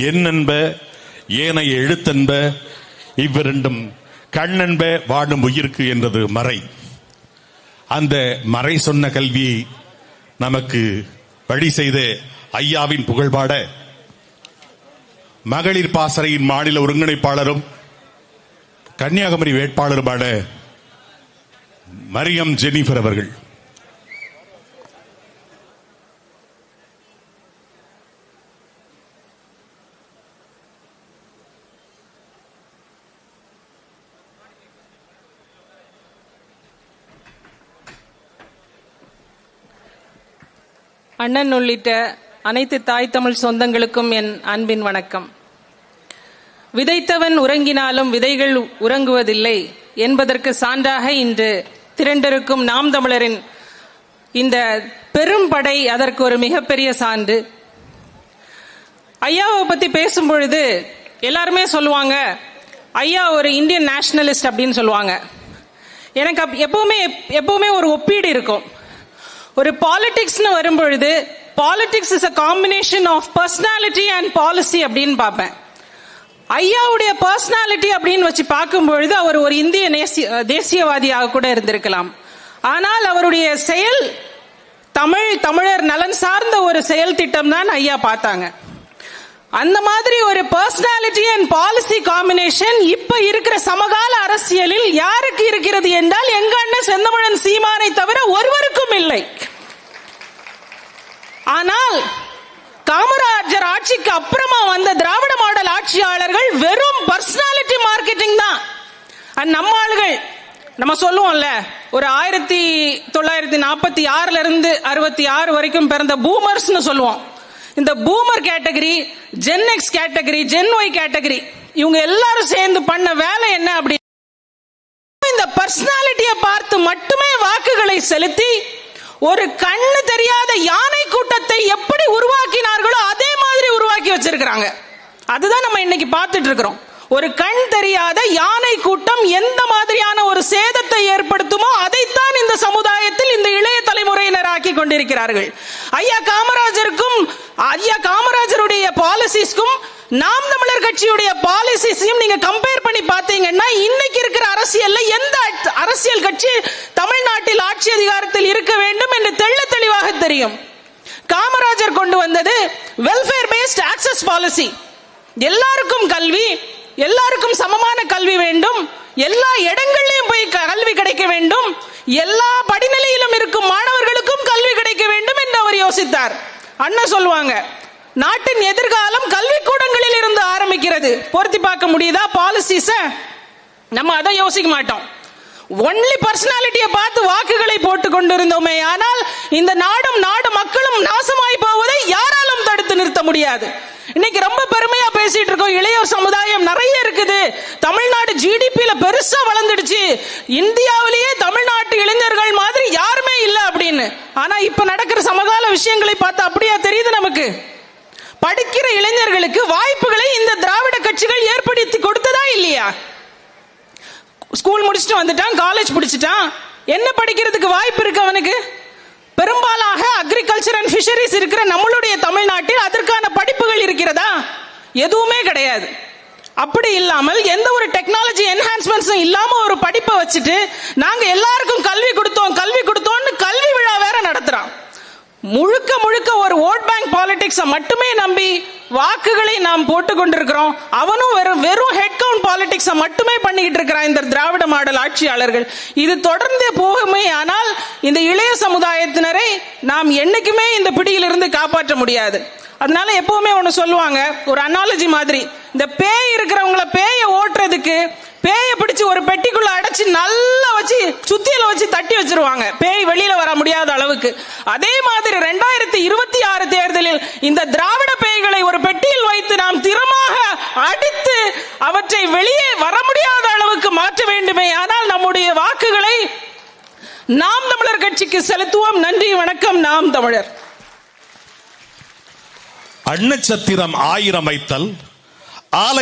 என் அன்ப ஏனைய எழுத்தன்ப இவ்விரண்டும் கண்ணென்ப வாடும் உயிர்க்கு என்றது மறை. அந்த மறை சொன்ன கல்வியை நமக்கு வழி செய்த ஐயாவின் புகழ்பாட. மகளிர் பாசறையின் மாநில ஒருங்கிணைப்பாளரும் கன்னியாகுமரி வேட்பாளருமான மரியம் ஜெனிஃபர் அவர்கள். அண்ணன் உள்ளிட்ட அனைத்து தாய் தமிழ் சொந்தங்களுக்கும் என் அன்பின் வணக்கம். விதைத்தவன் உறங்கினாலும் விதைகள் உறங்குவதில்லை என்பதற்கு சான்றாக இன்று திரண்டிருக்கும் நாம் தமிழரின் இந்த பெரும் படை அதற்கு ஒரு மிகப்பெரிய சான்று. ஐயாவை பத்தி பேசும் பொழுது எல்லாருமே சொல்லுவாங்க ஐயா ஒரு இந்தியன் நேஷனலிஸ்ட் அப்படின்னு சொல்லுவாங்க. எனக்கு அப்- எப்பவுமே எப்பவுமே ஒரு ஒப்பீடு இருக்கும். ஒரு பாலிடிக்ஸ்னு வரும்பொழுது politics is a combination of personality and policy அப்படின்னு பார்ப்பேன். ஐயாவுடைய பர்சனாலிட்டி அப்படின்னு வச்சு பார்க்கும் பொழுது அவர் ஒரு இந்திய தேசியவாதியாக கூட இருந்திருக்கலாம். ஆனால் அவருடைய செயல் தமிழ் தமிழர் நலன் சார்ந்த ஒரு செயல் திட்டம் தான் ஐயா பார்த்தாங்க. அந்த மாதிரி ஒரு பர்சனாலிட்டி அண்ட் பாலிசி காம்பினேஷன் இப்ப இருக்கிற சமகால அரசியலில் யாருக்கு இருக்கிறது என்றால் எங்க அண்ணன் செந்தமிழன் சீமானை தவிர ஒரு இல்லை ஆனால் காமராஜர் ஆட்சிக்கு அப்புறமா வந்த திராவிட மாடல் ஆட்சியாளர்கள் வெறும் பர்சனாலிட்டி மார்க்கெட்டிங் தான். நம்ம ஆளுகள் நம்ம சொல்லுவோம்ல ஒரு ஆயிரத்தி தொள்ளாயிரத்தி நாற்பத்தி ஆறுல இருந்து அறுபத்தி ஆறு வரைக்கும் பிறந்த பூமர்ஸ்னு சொல்லுவோம். இந்த boomer category Gen X category Gen Y category இவங்க எல்லாரும் சேர்ந்து பண்ண வேலை என்ன அப்படி இந்த பர்சனாலிட்டியை பார்த்து மட்டுமே வாக்குகளை செலுத்தி ஒரு கண்ணு தெரியாத யானை கூட்டத்தை எப்படி உருவாக்கினார்களோ அதே மாதிரி உருவாக்கி வச்சிருக்கிறாங்க. அதுதான் நம்ம இன்னைக்கு பார்த்துட்டு இருக்கிறோம். ஒரு கண் தெரியாத யானை கூட்டம் எந்த மாதிரியான ஒரு சேதத்தை ஏற்படுத்துமோ அதைத்தான் இந்த சமுதாயத்தில் இந்த இளைய தலைமுறையினர் ஆக்கி கொண்டிருக்கிறார்கள். ஐயா காமராஜருக்கும் ஐயா காமராஜருடைய பாலிசிஸ்க்கும் நாம் தமிழர் கட்சியுடைய பாலிசிஸையும் நீங்க கம்பேர் பண்ணி பார்த்தீங்கன்னா இன்னைக்கு இருக்கிற அரசியல்ல எந்த அட்- அரசியல் கட்சி தமிழ்நாட்டில் ஆட்சி அதிகாரத்தில் இருக்க வேண்டும் என்று தெள்ள தெளிவாக தெரியும். காமராஜர் கொண்டு வந்தது வெல்ஃபேர் பேஸ்ட் ஆக்சஸ் பாலிசி எல்லாருக்கும் கல்வி எல்லாருக்கும் சமமான கல்வி வேண்டும். எல்லா இடங்கள்லையும் போய் க- கல்வி கிடைக்க வேண்டும். எல்லா படிநிலையிலும் இருக்கும் மாணவர்களுக்கும் கல்வி கிடைக்க வேண்டும் என்று அவர் யோசித்தார். அண்ணன் சொல்லுவாங்க நாட்டின் எதிர்காலம் கல்விக்கூடங்களில் இருந்து ஆரம்பிக்கிறது. பொருத்தி பார்க்க முடியுதா? பாலிசிஸ நம்ம அதை யோசிக்க மாட்டோம். ஒன்லி பர்சனாலிட்டியை பார்த்து வாக்குகளை போட்டு கொண்டிருந்தோமே ஆனால் இந்த நாடும் நாடு மக்களும் நாசமாய் போவதை யாராலும் தடுத்து நிறுத்த முடியாது. இன்னைக்கு ரொம்ப பெருமையா பேசிட்டு இருக்கோம். இளையோர் சமுதாயம் நிறைய இருக்குது. தமிழ்நாடு ஜிடிபியில பெருசா வளர்ந்துடுச்சு. இந்தியாவிலேயே தமிழ்நாட்டு இளைஞர்கள் மாதிரி யாருமே இல்லை அப்படின்னு. ஆனா இப்ப நடக்கிற சமகால விஷயங்களை பார்த்தா அப்படியா தெரியுது நமக்கு? படிக்கிற இளைஞர்களுக்கு வாய்ப்புகளை இந்த திராவிட கட்சிகள் ஏற்படுத்தி கொடுத்ததா இல்லையா? ஸ்கூல் முடிச்சுட்டு வந்துட்டான் காலேஜ் பிடிச்சிட்டான் என்ன படிக்கிறதுக்கு வாய்ப்பு இருக்கு அவனுக்கு? பெரும்பாலாக அக்ரிகல்ச்சர் அண்ட் ஃபிஷரிஸ் இருக்கிற நம்மளுடைய தமிழ்நாட்டில் அதற்கான படிப்புகள் இருக்கிறதா? எதுவுமே கிடையாது. அப்படி இல்லாமல் எந்த ஒரு டெக்னாலஜி என்ஹான்ஸ்மெண்ட்ஸும் இல்லாம ஒரு படிப்பை வச்சுட்டு நாங்க எல்லாருக்கும் கல்வி கொடுத்து பாலிடிக்ஸை மட்டுமே நம்பி வாக்குகளை நாம் போட்டு கொண்டிருக்கிறோம். அவனும் வெறும் வெறும் ஹெட் கவுண்ட் பாலிடிக்ஸை மட்டுமே பண்ணிக்கிட்டு இருக்கிறான் இந்த திராவிட மாடல் ஆட்சியாளர்கள். இது தொடர்ந்து போகுமே ஆனால் இந்த இளைய சமுதாயத்தினரை நாம் என்னைக்குமே இந்த பிடியிலிருந்து காப்பாற்ற முடியாது. அதனால எப்பவுமே ஒன்று சொல்லுவாங்க ஒரு அனாலஜி மாதிரி. இந்த பேய் இருக்கிறவங்கள பேயை ஓட்டுறதுக்கு பேயை பிடிச்சு ஒரு பெட்டிக்குள்ள அடைச்சு நல்ல சுத்தியில வச்சு தட்டி வச்சிருவாங்க. பேய் வெளியில வர முடியாத அளவுக்கு. அதே மாதிரி ரெண்டாயிரத்தி இருபத்தி ஆறு தேர்தலில் இந்த திராவிட பேய்களை ஒரு பெட்டியில் வைத்து நாம் திறமாக அடித்து அவற்றை வெளியே வர முடியாத அளவுக்கு மாற்ற வேண்டுமே. ஆனால் நம்முடைய வாக்குகளை நாம் தமிழர் கட்சிக்கு செலுத்துவோம். நன்றி வணக்கம். நாம் தமிழர். அன்னச்சத்திரம் ஆயிரம் வைத்தல் ஆலை